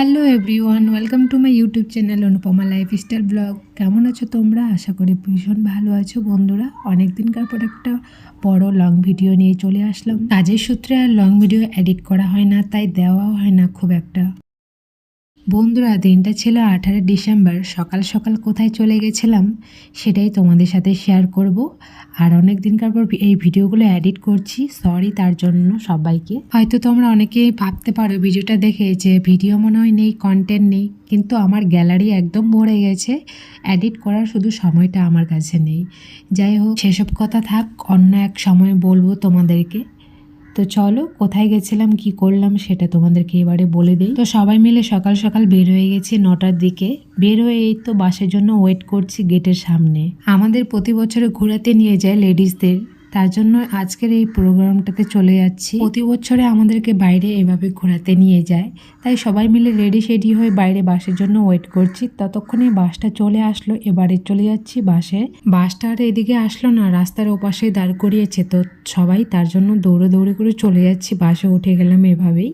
Hello everyone welcome to my YouTube channel Anupama lifestyle blog কেমন আছো তোমরা? আশা করি ভীষণ ভালো আছো বন্ধুরা। অনেক দিনকার পর একটা বড় লং ভিডিও নিয়ে চলে আসলাম। কাজের সূত্রে আর লং ভিডিও এডিট করা হয় না, তাই দেওয়াও হয় না খুব একটা। বন্ধুরা, দিনটা ছিল আঠারো ডিসেম্বর। সকাল সকাল কোথায় চলে গেছিলাম সেটাই তোমাদের সাথে শেয়ার করব। আর অনেক দিনকার পর এই ভিডিওগুলো এডিট করছি। সরি তার জন্য সবাইকে। হয়তো তোমরা অনেকেই ভাবতে পারো, ভিডিওটা দেখে যে ভিডিও মনে হয় নেই কন্টেন্ট নেই। কিন্তু আমার গ্যালারি একদম ভরে গেছে। এডিট করার শুধু সময়টা আমার কাছে নেই। যাই হোক, সেসব কথা থাক, অন্য এক সময় বলব তোমাদেরকে। তো চলো, কোথায় গেছিলাম, কি করলাম সেটা তোমাদেরকে এবারে বলে দিই। তো সবাই মিলে সকাল সকাল বের হয়ে গেছি নটার দিকে। বের হয়ে এই তো বাসের জন্য ওয়েট করছি গেটের সামনে। আমাদের প্রতি বছরে ঘুরাতে নিয়ে যায় লেডিসদের তার জন্য আজকের এই প্রোগ্রামটাতে চলে যাচ্ছি। প্রতি বছরে আমাদেরকে বাইরে এভাবে ঘোরাতে নিয়ে যায়। তাই সবাই মিলে রেডি সেডি হয়ে বাইরে বাসের জন্য ওয়েট করছি। ততক্ষণে বাসটা চলে আসলো এবারে চলে যাচ্ছি বাসে। বাসটা আর এদিকে আসলো না রাস্তার ওপাশে দাঁড় করিয়েছে তো সবাই তার জন্য দৌড়ে দৌড়ে করে চলে যাচ্ছি। বাসে উঠে গেলাম এভাবেই।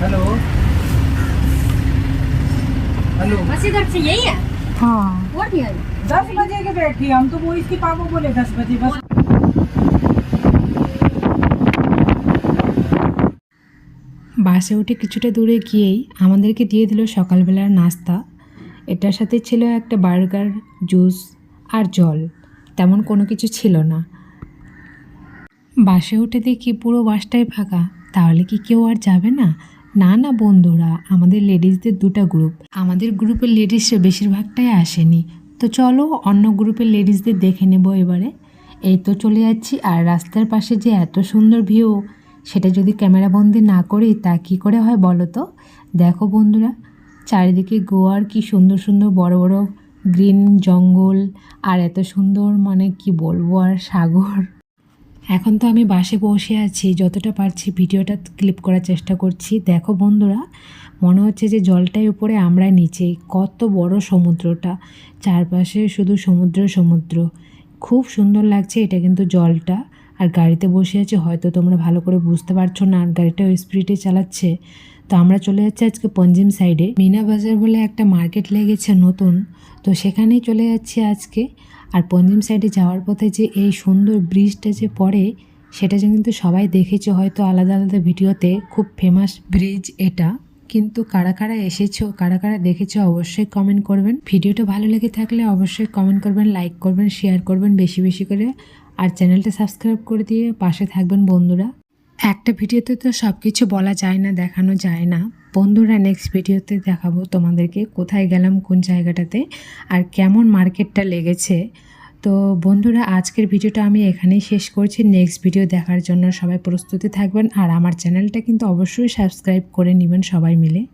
হ্যালো। হ্যালো। है হ্যাঁ और भी है दस बजे के बैठी हम तो वो इसके पापा बोले दस बजे बस বাসে উঠে কিছুটা দূরে গিয়েই আমাদেরকে দিয়ে দিল সকালবেলার নাস্তা এটার সাথে ছিল একটা বার্গার জুস আর জল তেমন কোনো কিছু ছিল না বাসে উঠে দেখি পুরো বাসটাই ফাঁকা তাহলে কি কেউ আর যাবে না না না বন্ধুরা, আমাদের লেডিসদের দুটো গ্রুপ আমাদের গ্রুপের লেডিসরা বেশিরভাগটাই আসেনি। তো চলো অন্য গ্রুপের লেডিসদের দেখে নেব এবারে। এই তো চলে যাচ্ছি, আর রাস্তার পাশে যে এত সুন্দর ভিউ সেটা যদি ক্যামেরা বন্দি না করি, তা কী করে হয় বলো তো? দেখো বন্ধুরা, চারিদিকে গোয়ার কি সুন্দর সুন্দর বড় বড় গ্রিন জঙ্গল, আর এত সুন্দর মানে কি বলব আর সাগর। এখন তো আমি বাসে বসে আছি, যতটা পারছি ভিডিওটা ক্লিপ করার চেষ্টা করছি। দেখো বন্ধুরা, মনে হচ্ছে যে জলটাই উপরে আমরা নিচে। কত বড় সমুদ্রটা। চারপাশে শুধু সমুদ্র সমুদ্র। খুব সুন্দর লাগছে এটা কিন্তু জলটা। আর গাড়িতে বসে আছে, হয়তো তোমরা ভালো করে বুঝতে পারছ না আর গাড়িটাও স্পিডে চালাচ্ছে। তো আমরা চলে যাচ্ছি আজকে পঞ্জিম সাইডে মিনা বাজার বলে একটা মার্কেট লেগেছে নতুন। তো সেখানেই চলে যাচ্ছি আজকে। আর পঞ্জিম সাইডে যাওয়ার পথে যে এই সুন্দর ব্রিজটা যে পড়ে, সেটা যে কিন্তু সবাই দেখেছে হয়তো আলাদা আলাদা ভিডিওতে, খুব ফেমাস ব্রিজ এটা। কিন্তু কারা কারা এসেছ, কারা কারা দেখেছ অবশ্যই কমেন্ট করবেন। ভিডিওটা ভালো লেগে থাকলে অবশ্যই কমেন্ট করবেন লাইক করবেন শেয়ার করবেন বেশি বেশি করে। আর চ্যানেলটা সাবস্ক্রাইব করে দিয়ে পাশে থাকবেন বন্ধুরা। একটা ভিডিওতে তো সব কিছু বলা যায় না, দেখানো যায় না। বন্ধুরা নেক্সট ভিডিওতে দেখাবো তোমাদেরকে কোথায় গেলাম, কোন জায়গাটাতে আর কেমন মার্কেটটা লেগেছে। তো বন্ধুরা, আজকের ভিডিওটা আমি এখানেই শেষ করছি। নেক্সট ভিডিও দেখার জন্য সবাই প্রস্তুতি থাকবেন আর আমার চ্যানেলটা কিন্তু অবশ্যই সাবস্ক্রাইব করে নেবেন সবাই মিলে।